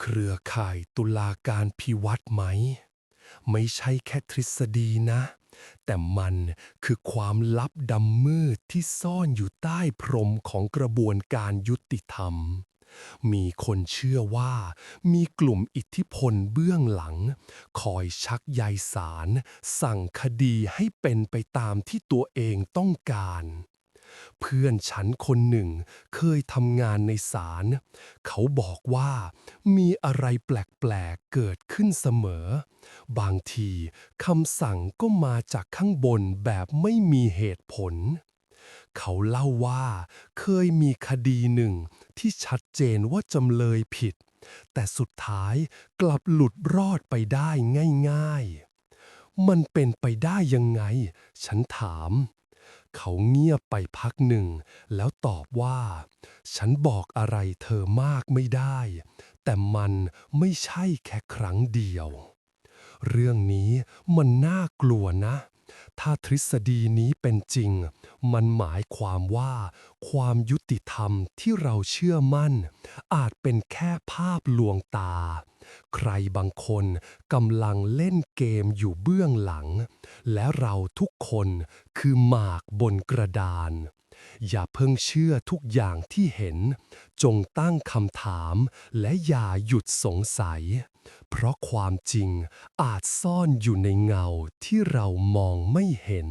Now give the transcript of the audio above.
เครือข่ายตุลาการพิวัตรไหม ไม่ใช่แค่ทฤษฎีนะ แต่มันคือความลับดำมืดที่ซ่อนอยู่ใต้พรมของกระบวนการยุติธรรม มีคนเชื่อว่า มีกลุ่มอิทธิพลเบื้องหลัง คอยชักใยสาร สั่งคดีให้เป็นไปตามที่ตัวเองต้องการ เพื่อนฉันคนหนึ่งเคยทำงานในศาล เขาบอกว่ามีอะไรแปลกๆเกิดขึ้นเสมอ บางทีคำสั่งก็มาจากข้างบนแบบไม่มีเหตุผล เขาเล่าว่าเคยมีคดีหนึ่งที่ชัดเจนว่าจำเลยผิด แต่สุดท้ายกลับหลุดรอดไปได้ง่ายๆ มันเป็นไปได้ยังไง ฉันถาม เขาเงียบไปพักหนึ่ง แล้วตอบว่า ฉันบอกอะไรเธอมากไม่ได้ แต่มันไม่ใช่แค่ครั้งเดียว เรื่องนี้มันน่ากลัวนะ ถ้าทฤษฎีนี้เป็นจริง มันหมายความว่า ความยุติธรรมที่เราเชื่อมั่น อาจเป็นแค่ภาพลวงตา ใครบางคนกำลังเล่นเกมอยู่เบื้องหลัง และเราทุกคนคือหมากบนกระดาน อย่าเพิ่งเชื่อทุกอย่างที่เห็น จงตั้งคำถามและอย่าหยุดสงสัย เพราะความจริงอาจซ่อนอยู่ในเงาที่เรามองไม่เห็น